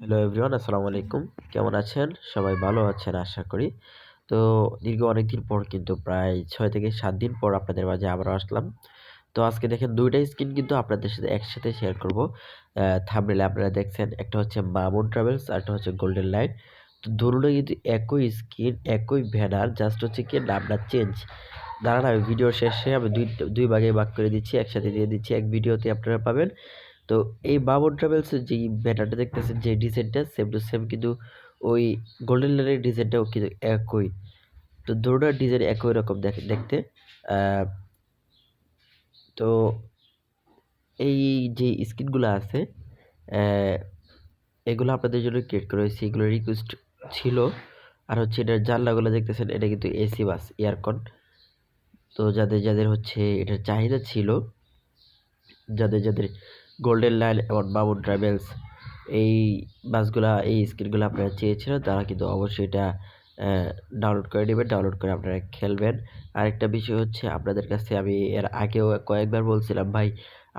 Hello everyone, আসসালামু আলাইকুম। কেমন আছেন? সবাই ভালো আছেন, আশা করি। তো দীর্ঘ অনেকদিন পর কিন্তু প্রায় ছয় থেকে সাত দিন পর আপনাদের মাঝে আবারও আসলাম। তো আজকে দেখেন দুইটাই স্ক্রিন কিন্তু আপনাদের সাথে একসাথে শেয়ার করব। থামনেলে আপনারা দেখছেন, একটা হচ্ছে মামুন ট্রাভেলস আর একটা হচ্ছে গোল্ডেন লাইট তো ধরুন কিন্তু একই স্ক্রিন একই ভ্যানার জাস্ট হচ্ছে কি নামটা চেঞ্জ দাঁড়ান আমি ভিডিও শেষে আমি দুই দুই ভাগে ভাগ করে দিচ্ছি, একসাথে দিয়ে দিচ্ছি। এক ভিডিওতে আপনারা পাবেন তো এই বাবর ট্রাভেলসের যেই ব্যানারটা দেখতেছেন যে ডিজাইনটা সেম টু সেম কিন্তু ওই গোল্ডেন লাইনের ডিজাইনটাও কিন্তু একই। তো দুটোটার ডিজাইন একই রকম দেখে, দেখতে। তো এই যে স্কিনগুলো আছে এগুলো আপনাদের জন্য ক্রিয়েট করা হয়েছে। এগুলো রিকোয়েস্ট ছিল। আর হচ্ছে এটার জানলাগুলো দেখতেছেন, এটা কিন্তু এসি বাস এয়ারকন তো যাদের যাদের হচ্ছে এটার চাহিদা ছিল, যাদের যাদের গোল্ডেন লাইন এবং বাবুন ট্রাভেলস এই বাসগুলা, এই স্কিনগুলো আপনারা চেয়েছিলেন, তারা কিন্তু অবশ্যই এটা ডাউনলোড করে নেবেন ডাউনলোড করে আপনারা খেলবেন। আরেকটা বিষয় হচ্ছে আপনাদের কাছে আমি এর আগেও কয়েকবার বলছিলাম, ভাই,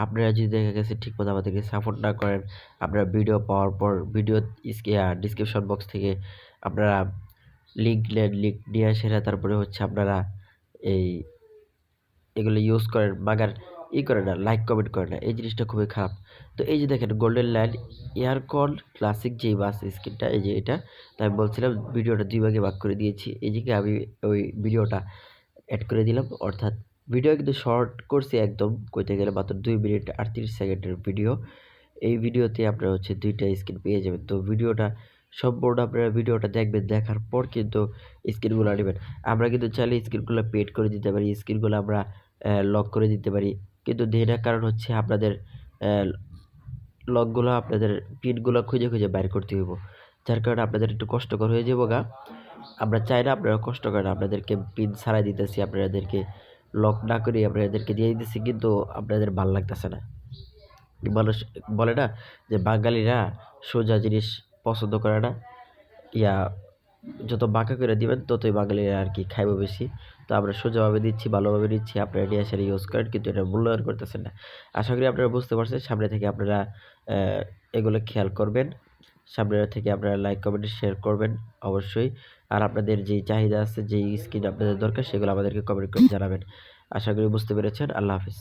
আপনারা যদি দেখা গেছে ঠিকমতো আমাদেরকে সাপোর্ট না করেন, আপনারা ভিডিও পাওয়ার পর ভিডিও ডিসক্রিপশন বক্স থেকে আপনারা লিঙ্ক নেন লিঙ্ক নিয়ে আসে তারপরে হচ্ছে আপনারা এই, এগুলো ইউজ করেন। বাগার ই করে না লাইক কমেন্ট করে না, এই জিনিসটা খুবই খারাপ। তো এই যে দেখেন গোল্ডেন লাইন এয়ারকন ক্লাসিক যেই বাস স্ক্রিনটা এই যে এটা তাই বলছিলাম ভিডিওটা দুই ভাগে ভাগ করে দিয়েছি। এই যে আমি ওই ভিডিওটা অ্যাড করে দিলাম, অর্থাৎ ভিডিও কিন্তু শর্ট করছি একদম, কইতে গেলে মাত্র দুই মিনিট আটত্রিশ সেকেন্ডের ভিডিও এই ভিডিওতে আপনারা হচ্ছে দুইটা স্ক্রিন পেয়ে যাবেন। তো ভিডিওটা সম্পূর্ণ আপনারা ভিডিওটা দেখবেন, দেখার পর কিন্তু স্ক্রিনগুলো নেবেন। আমরা কিন্তু চাইলে স্ক্রিনগুলো পেড করে দিতে পারি স্ক্রিনগুলো আমরা লক করে দিতে পারি। কিন্তু দেনার কারণ হচ্ছে আপনাদের লকগুলো, আপনাদের পিনগুলো খুঁজে খুঁজে বাইর করতে হইব। যার কারণে আপনাদের একটু কষ্টকর হয়ে যাব গা। আমরা চাই না আপনারা কষ্ট করেন, আপনাদেরকে পিন ছাড়াই দিতেছি, আপনাদেরকে লক না করে আপনাদেরকে দিয়ে দিতেছি, কিন্তু আপনাদের ভালো লাগতেছে না। মানুষ বলে না যে বাঙালিরা সোজা জিনিস পছন্দ করে না? ইয়া যত বাঁকা করে দিবেন, ততই বাঙালিরা আর কি খাইব বেশি। তো আমরা সোজাভাবে দিচ্ছি, ভালোভাবে দিচ্ছি। আপনারা নিয়ে আসলে ইউজ করেন কিন্তু এটা মূল্যায়ন করতেছেন না। আশা করি আপনারা বুঝতে পারছেন। সামনে থেকে আপনারা এগুলো খেয়াল করবেন। সামনে থেকে আপনারা লাইক কমেন্ট শেয়ার করবেন অবশ্যই। আর আপনাদের যেই চাহিদা আছে যেই স্কিন আপনাদের দরকার, সেগুলো আমাদেরকে কমেন্ট করে জানাবেন। আশা করি বুঝতে পেরেছেন। আল্লাহ হাফিজ।